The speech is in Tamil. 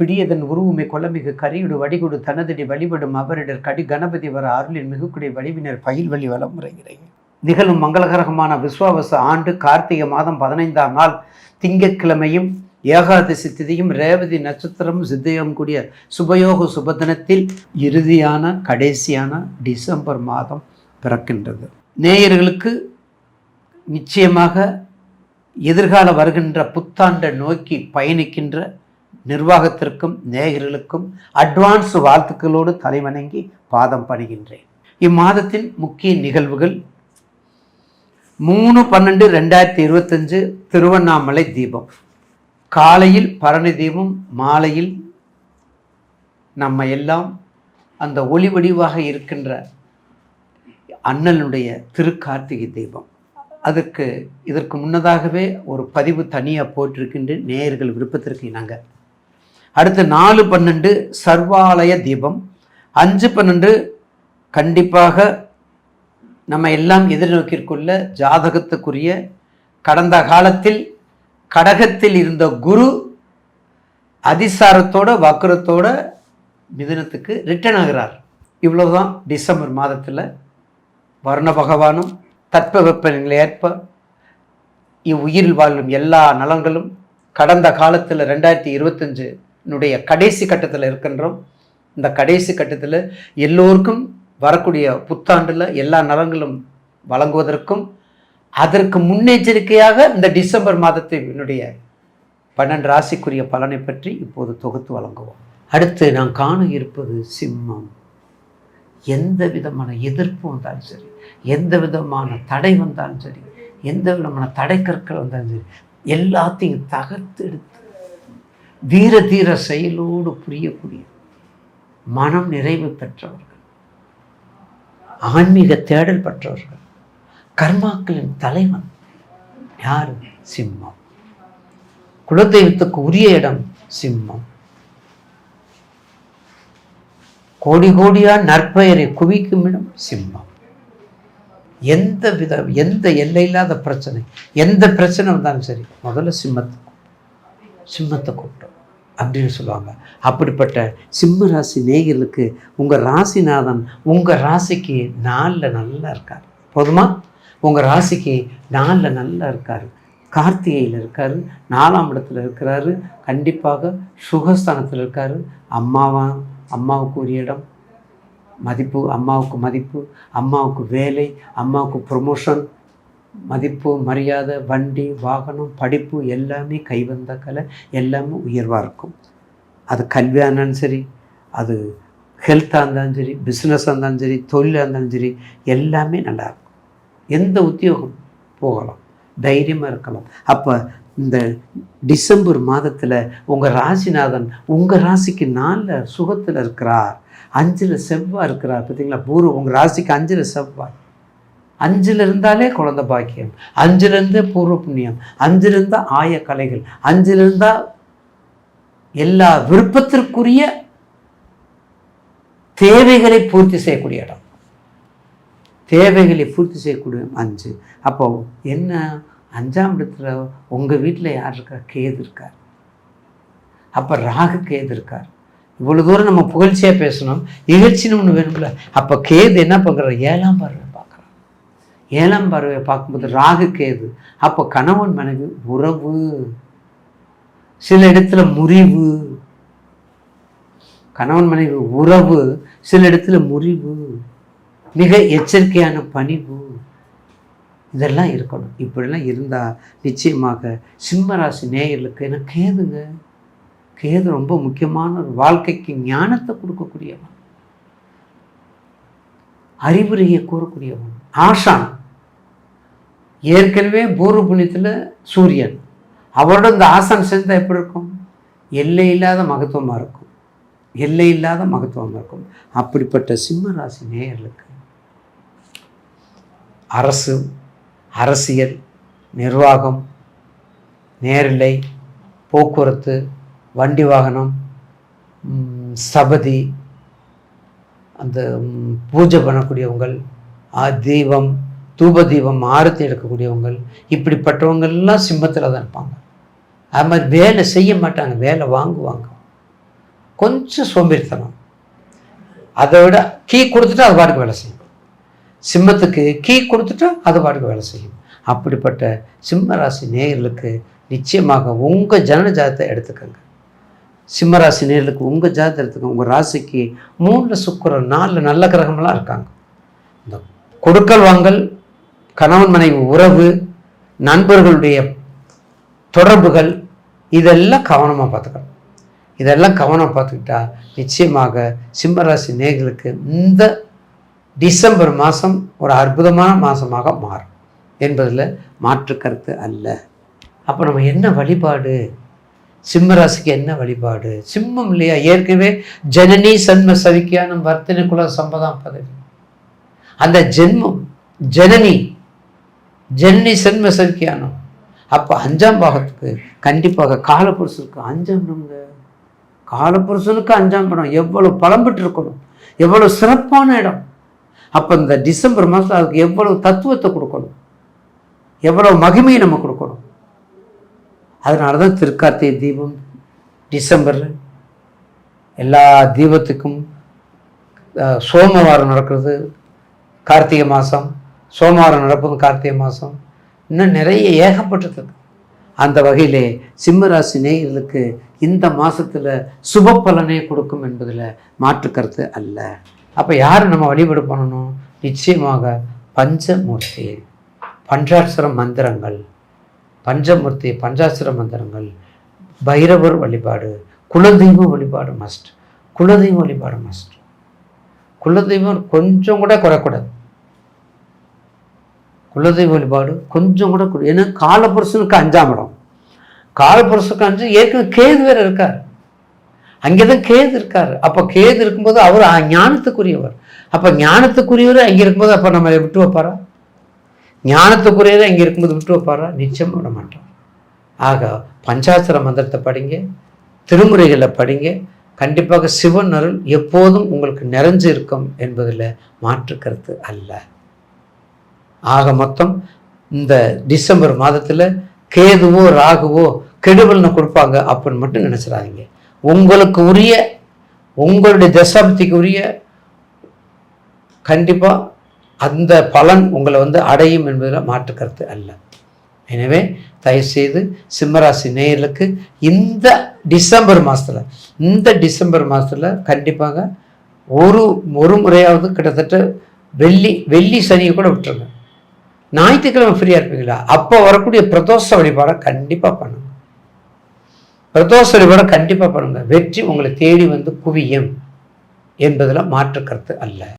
பிடியதன் உருவுமை கொலமிகு கரியுடு வடிகுடு தனதடி வழிபடும் அவரிடர் கடி கணபதி வர அருளின் மிகுக்குடைய வடிவினர் பயில் வழி வளமுறைகிறேன் நிகழும் மங்களகரகமான விஸ்வாவச ஆண்டு கார்த்திகை மாதம் பதினைந்தாம் நாள் திங்கட்கிழமையும் ஏகாதசி திதியும் ரேவதி நட்சத்திரம் சித்தியம் கூடிய சுபயோக சுபதினத்தில் இறுதியான கடைசியான டிசம்பர் மாதம் பிறக்கின்றது. நேயர்களுக்கு நிச்சயமாக எதிர்கால வருகின்ற புத்தாண்டை நோக்கி பயணிக்கின்ற நிர்வாகத்திற்கும் நேயர்களுக்கும் அட்வான்ஸ் வாழ்த்துக்களோடு தலைவணங்கி பாதம் பணிகின்றேன். இம்மாதத்தின் முக்கிய நிகழ்வுகள் மூணு பன்னெண்டு ரெண்டாயிரத்தி இருபத்தஞ்சு திருவண்ணாமலை தீபம். காலையில் பரணி தீபம் மாலையில் நம்ம எல்லாம் அந்த ஒளி வடிவாக இருக்கின்ற அண்ணனுடைய திருக்கார்த்திகை தீபம். அதற்கு இதற்கு முன்னதாகவே ஒரு பதிவு தனியாக போட்டிருக்கின்ற நேயர்கள் விருப்பத்திற்கு இணங்க. அடுத்து நாலு பன்னெண்டு சர்வாலய தீபம். அஞ்சு பன்னெண்டு கண்டிப்பாக நம்ம எல்லாம் எதிர்நோக்கிற்குள்ள ஜாதகத்துக்குரிய கடந்த காலத்தில் கடகத்தில் இருந்த குரு அதிசாரத்தோட வக்கரத்தோட மிதுனத்துக்கு ரிட்டர்ன் ஆகிறார். இவ்வளோதான் டிசம்பர் மாதத்தில் வர்ண பகவானும் தட்பவெப்பநிலை ஏற்ப இவ்வுயிரில் வாழும் எல்லா நலங்களும் கடந்த காலத்தில் ரெண்டாயிரத்தி இருபத்தஞ்சு என்னுடைய கடைசி கட்டத்தில் இருக்கின்றோம். இந்த கடைசி கட்டத்தில் எல்லோருக்கும் வரக்கூடிய புத்தாண்டில் எல்லா நலங்களும் வழங்குவதற்கும் அதற்கு முன்னெச்சரிக்கையாக இந்த டிசம்பர் மாதத்தை என்னுடைய பன்னெண்டு ராசிக்குரிய பலனை பற்றி இப்போது தொகுத்து வழங்குவோம். அடுத்து நான் காண இருப்பது சிம்மம். எந்த விதமான எதிர்ப்பு வந்தாலும் சரி எந்த விதமான தடை வந்தாலும் சரி எந்த விதமான தடை கற்கள் வந்தாலும் சரி எல்லாத்தையும் தகர்த்து எடுத்து வீர தீர செயலோடு புரியக்கூடிய மனம் நிறைவு பெற்றவர்கள் ஆன்மீக தேடல் பெற்றவர்கள் கர்மாக்களின் தலைவன் யார்? சிம்மம். குலதெய்வத்துக்கு உரிய இடம் சிம்மம். கோடி கோடியா நற்பெயரை குவிக்கும் இடம் சிம்மம். எந்த வித எந்த எல்லையில்லாத பிரச்சனை எந்த பிரச்சனை வந்தாலும் சரி முதல்ல சிம்மத்துக்கு சிம்மத்தை கூப்பிட்டோம் அப்படின்னு சொல்லுவாங்க. அப்படிப்பட்ட சிம்ம ராசி நேயர்களுக்கு உங்கள் ராசிநாதன் உங்கள் ராசிக்கு நாளில் நல்லா இருக்கார். போதுமா? உங்கள் ராசிக்கு நாளில் நல்லா இருக்கார். கார்த்திகையில் இருக்கார் நாலாம் இடத்துல இருக்கிறாரு கண்டிப்பாக சுகஸ்தானத்தில் இருக்கார். அம்மாவா? அம்மாவுக்கு ஒரு இடம். மதிப்பு அம்மாவுக்கு மதிப்பு அம்மாவுக்கு வேலை அம்மாவுக்கு ப்ரொமோஷன் மதிப்பு மரியாதை வண்டி வாகனம் படிப்பு எல்லாமே கைவந்த கலை. எல்லாமே உயர்வாக இருக்கும். அது கல்வியாக இருந்தாலும் சரி அது ஹெல்த்தாக இருந்தாலும் சரி பிஸ்னஸாக இருந்தாலும் சரி தொழிலாக இருந்தாலும் சரி எல்லாமே நல்லாயிருக்கும் எந்த உத்தியோகம் போகலாம்? தைரியமாக இருக்கலாம். அப்போ இந்த டிசம்பர் மாதத்தில் உங்கள் ராசிநாதன் உங்கள் ராசிக்கு நாலில் சுகத்தில் இருக்கிறார். அஞ்சில் செவ்வாய் இருக்கிறார். பார்த்தீங்களா பூர்வ உங்கள் ராசிக்கு அஞ்சில் செவ்வாய். அஞ்சில் இருந்தாலே குழந்தை பாக்கியம். அஞ்சில் இருந்தே பூர்வ புண்ணியம். அஞ்சிலிருந்தால் ஆய கலைகள். அஞ்சிலிருந்தால் எல்லா விருப்பத்திற்குரிய தேவைகளை பூர்த்தி செய்யக்கூடிய இடம். தேவைகளை பூர்த்தி செய்யக்கூடிய அஞ்சு. அப்போ என்ன? அஞ்சாம் இடத்துல உங்கள் வீட்டில் யார் இருக்கா? கேது இருக்கார். அப்போ ராகு கேது இருக்கார். இவ்வளோ தூரம் நம்ம புகழ்ச்சியாக பேசணும். நிகழ்ச்சின்னு ஒன்று வேணும்ல. அப்போ கேது என்ன பண்ணுறாரு ஏழாம் பார்வை. ஏழாம் பார்வையை பார்க்கும்போது ராகு கேது. அப்போ கணவன் மனைவி உறவு. சில இடத்துல முறிவு. கணவன் மனைவி உறவு. சில இடத்துல முறிவு. மிக எச்சரிக்கையான பணிவு. இதெல்லாம் இருக்கணும். இப்படிலாம் இருந்தால் நிச்சயமாக சிம்மராசி நேயர்களுக்கு என்ன கேதுங்க? கேது ரொம்ப முக்கியமான ஒரு வாழ்க்கைக்கு ஞானத்தை கொடுக்கக்கூடியவன். அறிவுரையை கூறக்கூடியவன். ஆஷான். ஏற்கனவே பூர்வ புண்ணியத்தில் சூரியன். அவரோட இந்த ஆசனம் செஞ்சால் எப்படி இருக்கும்? எல்லை இல்லாத மகத்துவமாக இருக்கும். எல்லை இல்லாத மகத்துவமாக இருக்கும். அப்படிப்பட்ட சிம்ம ராசி நேயர்களுக்கு அரசு அரசியல் நிர்வாகம் நேரிலை போக்குவரத்து வண்டி வாகனம் சபதி அந்த பூஜை பண்ணக்கூடியவங்கள் ஆ, தீபம் தூப தீபம் ஆரத்தி எடுக்கக்கூடியவங்கள் இப்படிப்பட்டவங்கெல்லாம் சிம்மத்தில் தான் இருப்பாங்க. அது மாதிரி வேலை செய்ய மாட்டாங்க வேலை வாங்குவாங்க. கொஞ்சம் சோம்பேறித்தனம். அதை விட கீ கொடுத்துட்டு அது பாட்டுக்கு வேலை செய்யும். சிம்மத்துக்கு கீ கொடுத்துட்டா அது பாட்டுக்கு வேலை செய்யும். அப்படிப்பட்ட சிம்ம ராசி நேயர்களுக்கு நிச்சயமாக உங்கள் ஜனன ஜாதத்தை எடுத்துக்கோங்க. சிம்ம ராசி உங்கள் ஜாதத்தை எடுத்துக்கோங்க. உங்கள் ராசிக்கு மூணில் சுக்கரம் நாலில் நல்ல கிரகமெல்லாம் இருக்காங்க. இந்த கொடுக்கல் வாங்கல் கணவன் மனைவி உறவு நண்பர்களுடைய தொடர்புகள் இதெல்லாம் கவனமாக பார்த்துக்கணும். இதெல்லாம் கவனம் பார்த்துக்கிட்டா நிச்சயமாக சிம்மராசி நேர்களுக்கு இந்த டிசம்பர் மாதம் ஒரு அற்புதமான மாதமாக மாறும். என்பதில் மாற்று கருத்து அல்ல. அப்போ நம்ம என்ன வழிபாடு? சிம்மராசிக்கு என்ன வழிபாடு? சிம்மம் இல்லையா? ஏற்கனவே ஜனனி சன்ம சவிக்கியானம் வர்த்தனை குல சம்பதாம் பதவி. அந்த ஜென்மம் ஜனனி ஜென்னி சன்ம சவிக்கியானம் அப்போ அஞ்சாம் பாகத்துக்கு கண்டிப்பாக காலப்புருஷனுக்கு அஞ்சாம் நம்புங்க காலப்புருஷனுக்கு அஞ்சாம் படம். எவ்வளவு பலம் இருக்கணும். எவ்வளவு சிறப்பான இடம். அப்போ இந்த டிசம்பர் மாதம் அதுக்கு எவ்வளவு தத்துவத்தை கொடுக்கணும். எவ்வளோ மகிமையை நம்ம கொடுக்கணும். அதனால தான் திருக்கார்த்திகை தீபம் டிசம்பர் எல்லா தீபத்துக்கும் சோமவாரம் நடக்கிறது. கார்த்திகை மாதம் சோமவாரம் நடப்பது கார்த்திகை மாதம். இன்னும் நிறைய ஏகப்பட்டிருக்கு அந்த வகையிலே சிம்மராசி நேயர்களுக்கு இந்த மாதத்தில் சுப பலனை கொடுக்கும் என்பதில் மாற்று கருத்து அல்ல. அப்போ யார் நம்ம வழிபாடு பண்ணணும் நிச்சயமாக பஞ்சமூர்த்தி பஞ்சாட்சர மந்திரங்கள் பஞ்சமூர்த்தி பஞ்சாட்சர மந்திரங்கள் பைரவர் வழிபாடு குலதெய்வ வழிபாடு மஸ்ட் குலதெய்வ வழிபாடு மஸ்ட் குலதெய்வம் கொஞ்சம் கூட குறைக்கூடாது. குலதெய்வ வழிபாடு கொஞ்சம் கூட ஏன்னா காலபுருஷனுக்கு அஞ்சாம் இடம். காலபுருஷனுக்கு அஞ்சு ஏற்கனவே கேது வேற இருக்கார். அங்கே தான் கேது இருக்கார். அப்போ கேது இருக்கும்போது அவர் ஞானத்துக்குரியவர். அப்போ ஞானத்துக்குரியவர் அங்கே இருக்கும்போது அப்போ நம்ம விட்டு வைப்பாரா? ஞானத்துக்குரியவர் அங்கே இருக்கும்போது விட்டு வைப்பாரா? நிச்சயம் விட மாட்டோம் ஆக பஞ்சாட்சர மந்திரத்தை படிங்க திருமுறைகளை படிங்க. கண்டிப்பாக சிவன் அருள் எப்போதும் உங்களுக்கு நிறைஞ்சு இருக்கும் என்பதில் மாற்று கருத்து அல்ல. ஆக மொத்தம் இந்த டிசம்பர் மாதத்தில் கேதுவோ ராகுவோ கெடுபல்னு கொடுப்பாங்க அப்படின்னு மட்டும் நினச்சிடாதீங்க. உங்களுக்கு உரிய உங்களுடைய தசாப்திக்கு உரிய கண்டிப்பாக அந்த பலன் உங்களை வந்து அடையும் என்பதில் மாற்று கருத்து அல்ல. எனவே தயவுசெய்து சிம்மராசி நேயர்களுக்கு இந்த டிசம்பர் மாதத்தில் இந்த டிசம்பர் மாதத்தில் கண்டிப்பாக ஒரு ஒரு முறையாவது கிட்டத்தட்ட வெள்ளி வெள்ளி சனியை கூட விட்டுருங்க. ஞாயிற்றுக்கிழமை ஃப்ரீயாக இருப்பீங்களா? அப்போ வரக்கூடிய பிரதோஷ வழிபாடை கண்டிப்பாக பண்ணுங்க. பிரதோஷ வழிபாடை கண்டிப்பாக பண்ணுங்க. வெற்றி உங்களை தேடி வந்து குவியும் என்பதில் மாற்று கருத்து அல்ல.